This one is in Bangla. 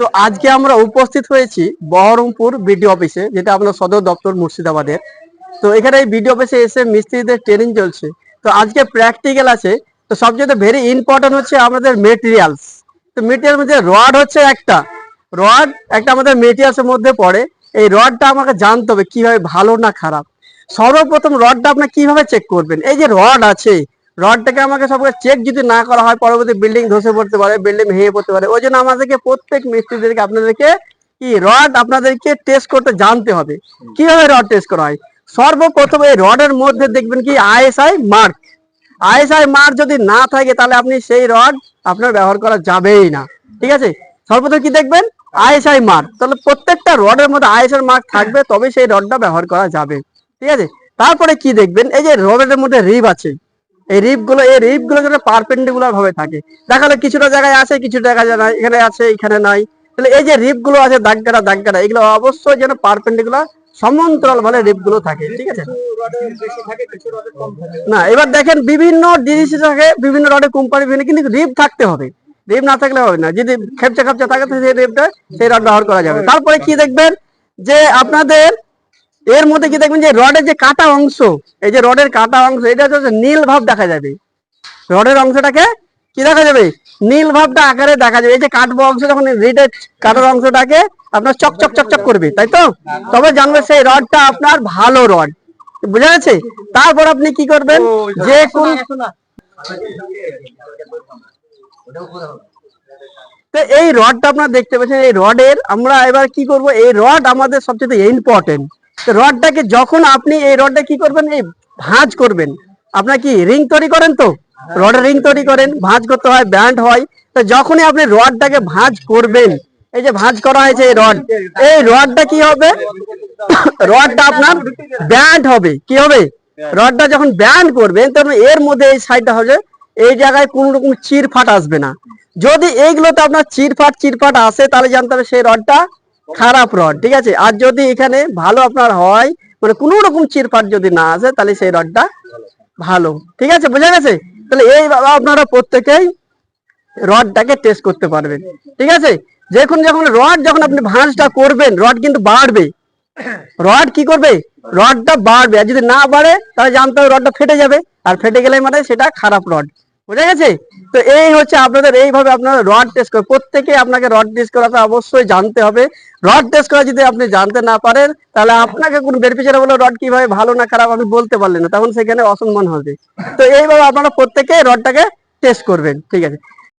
তো আজকে আমরা উপস্থিত হয়েছি বহরমপুর বিডি অফিসে, যেটা আপনার সদর দপ্তর মুর্শিদাবাদের। তো এখানে এই বিডি অফিসে এসে মিস্ত্রিদের ট্রেনিং চলছে। তো আজকে প্র্যাকটিক্যাল আছে। তো সবচেয়ে ভেরি ইম্পর্টেন্ট হচ্ছে আমাদের মেটেরিয়ালস তো মেটেরিয়াল মধ্যে রড হচ্ছে একটা। রড একটা আমাদের মেটেরিয়ালসের মধ্যে পড়ে। এই রডটা আমাকে জানতে হবে কীভাবে ভালো না খারাপ। সর্বপ্রথম রডটা আপনি কীভাবে চেক করবেন? এই যে রড আছে রডটাকে আমাকে সবকে চেক যদি না করা হয়, পরবর্তী বিল্ডিং ধসে পড়তে পারে বিল্ডিং ভেঙে পড়তে পারে। ওই জন্য আমাদেরকে প্রত্যেক মিস্ত্রিদেরকে আপনাদেরকে কি রড আপনাদেরকে টেস্ট করতে জানতে হবে। কীভাবে রড টেস্ট করা হয়? সর্বপ্রথম এই রডের মধ্যে দেখবেন কি আইএসআই মার্ক আইএসআই মার্ক যদি না থাকে, তাহলে আপনি সেই রড আপনার ব্যবহার করা যাবেই না। ঠিক আছে? সর্বপ্রথম কি দেখবেন? আইএসআই মার্ক তাহলে প্রত্যেকটা রডের মধ্যে আইএসআই মার্ক থাকবে তবে সেই রডটা ব্যবহার করা যাবে। ঠিক আছে? তারপরে কি দেখবেন? এই যে রডের মধ্যে রিব আছে। এই রিপগুলো এই রিপগুলো যেন পারপেন্ডিকুলার ভাবে থাকে। দেখালে কিছুটা জায়গায় আছে কিছু জায়গায় নাই এখানে আছে, এখানে নাই। তাহলে এই যে রিপগুলো আছে দাগকাটা দাগকাটা এগুলো অবশ্যই যেন পারপেন্ডিকুলার, সমান্তরাল ভাবে রিপগুলো থাকে, ঠিক আছে? না, এবার দেখেন বিভিন্ন জিনিস থাকে, বিভিন্ন রডের কোম্পানি, বিভিন্ন, কিন্তু রিপ থাকতে হবে। রিপ না থাকলে হবে না। যদি খেপচা খেপচা থাকে সেই রিপটা সেই রড ব্যবহার করা যাবে। তারপরে কি দেখবেন? যে আপনাদের এর মধ্যে কি দেখবেন যে রডের যে কাটা অংশ এই যে রডের কাটা অংশ এটা হচ্ছে নীল ভাব দেখা যাবে। রডের অংশটাকে কি দেখা যাবে? নীল ভাবটা আকারে দেখা যাবে। এই যে কাটবো অংশ যখন রিডের কাটার অংশটাকে আপনার চকচক চকচক করবে তাই তো? তবে জানবে সেই রডটা আপনার ভালো রড। বুঝা গেছে? তারপর আপনি কি করবেন? যে কোন তো এই রডটা আপনারা দেখতে পাচ্ছেন এই রডের আমরা এবার কি করব? এই রড আমাদের সবচেয়ে ইম্পর্টেন্ট রডটাকে যখন আপনি এই রডটা কি করবেন? এই ভাঁজ করবেন। আপনার কি রিং তৈরি করেন তো? রডের রিং তৈরি করেন, ভাঁজ করতে হয়, ব্যান্ড হয়। তো যখনই আপনি রডটাকে ভাঁজ করবেন, এই যে ভাঁজ করা হয়েছে এই রড, এই রডটা কি হবে? রডটা আপনার ব্যান্ড হবে। কি হবে? রডটা যখন ব্যান্ড করবেন, তখন এর মধ্যে এই সাইডটা হবে, এই জায়গায় কোন রকম চিরফাট আসবে না। যদি এইগুলোতে আপনার চিরফাট চিরফাট আসে, তাহলে জানতে হবে সেই রডটা খারাপ রড, ঠিক আছে? আর যদি এখানে ভালো আপনার হয় মানে কোনো রকম চিরফাট যদি না আসে, তাহলে সেই রডটা ভালো, ঠিক আছে? বোঝা গেছে? তাহলে এই আপনারা প্রত্যেকেই রডটাকে টেস্ট করতে পারবেন, ঠিক আছে? যখন যখন রড যখন আপনি ভাঁজটা করবেন, রড কিন্তু বাড়বে। রড কি করবে? রডটা বাড়বে। আর যদি না বাড়ে, তাহলে জানতে হবে রডটা ফেটে যাবে। আর ফেটে গেলে মানে সেটা খারাপ রড। বুঝা গেছে? তো এই হচ্ছে আপনাদের, এইভাবে আপনারা রড টেস্ট করে, প্রত্যেকে আপনাকে রড টেস্ট করাটা অবশ্যই জানতে হবে। রড টেস্ট করা যদি আপনি জানতে না পারেন, তাহলে আপনাকে কোন বেনিফিশিয়ারি বলে রড কীভাবে ভালো না খারাপ? আপনি বলতে পারলেন না, তখন সেখানে অসম্মান হবে। তো এইভাবে আপনারা প্রত্যেকে রডটাকে টেস্ট করবেন, ঠিক আছে?